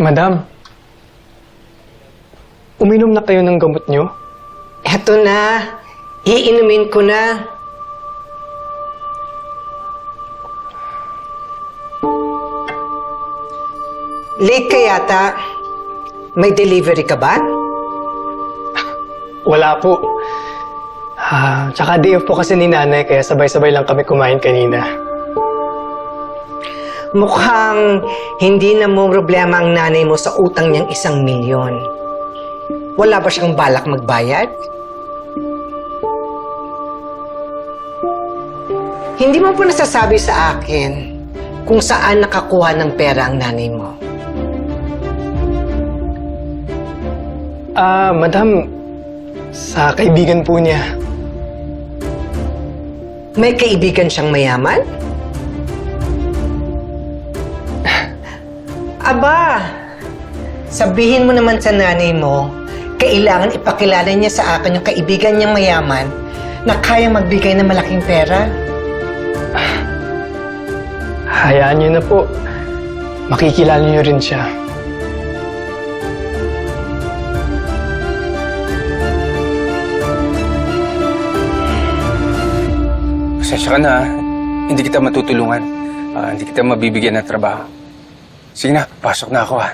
Madam, uminom na kayo ng gamot nyo? Eto na. Iinumin ko na. Late ka yata. May delivery ka ba? Wala po. Ah, tsaka day off po kasi ni nanay, kaya sabay-sabay lang kami kumain kanina. Mukhang hindi na mo problema ang nanay mo sa utang niyang isang milyon. Wala ba siyang balak magbayad? Hindi mo po nasasabi sa akin kung saan nakakuha ng pera ang nanay mo. Ah, madam, sa kaibigan po niya. May kaibigan siyang mayaman? Aba, sabihin mo naman sa nanay mo, kailangan ipakilala niya sa akin yung kaibigan niyang mayaman na kaya magbigay ng malaking pera. Hayaan niyo na po. Makikilala niyo rin siya. Pasensya ka na, hindi kita matutulungan. Ah, hindi kita mabibigyan ng trabaho. Sige na, pasok na ako ha.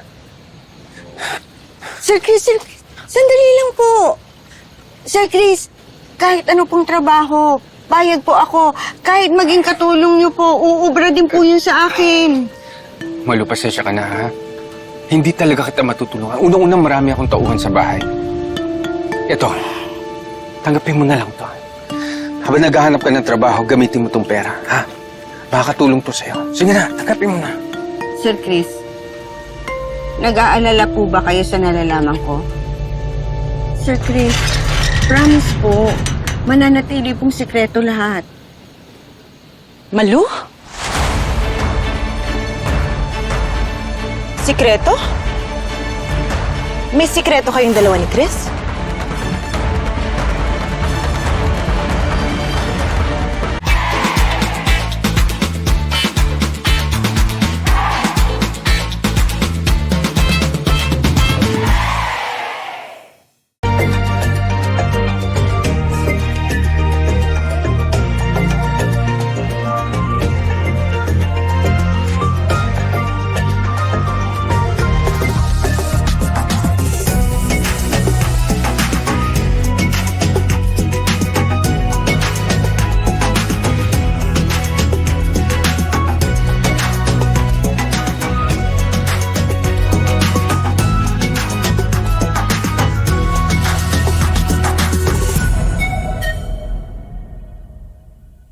Sir Chris, Sir Chris, sandali lang po. Sir Chris, kahit ano pong trabaho, bayad po ako. Kahit maging katulong niyo po, uubra din po yun sa akin. Malu, pasensya ka na ha. Hindi talaga kita matutulungan. Unang-unang marami akong tauhan sa bahay. Ito, tanggapin mo na lang to. Habang naghahanap ka ng trabaho, gamitin mo tong pera, ha? Makakatulong to sa'yo. Sige na, tanggapin mo na. Sir Chris, nag-aalala po ba kayo sa nalalaman ko? Sir Chris, promise po, mananatili pong sikreto lahat. Malu? Sikreto? May sikreto kayong dalawa ni Chris?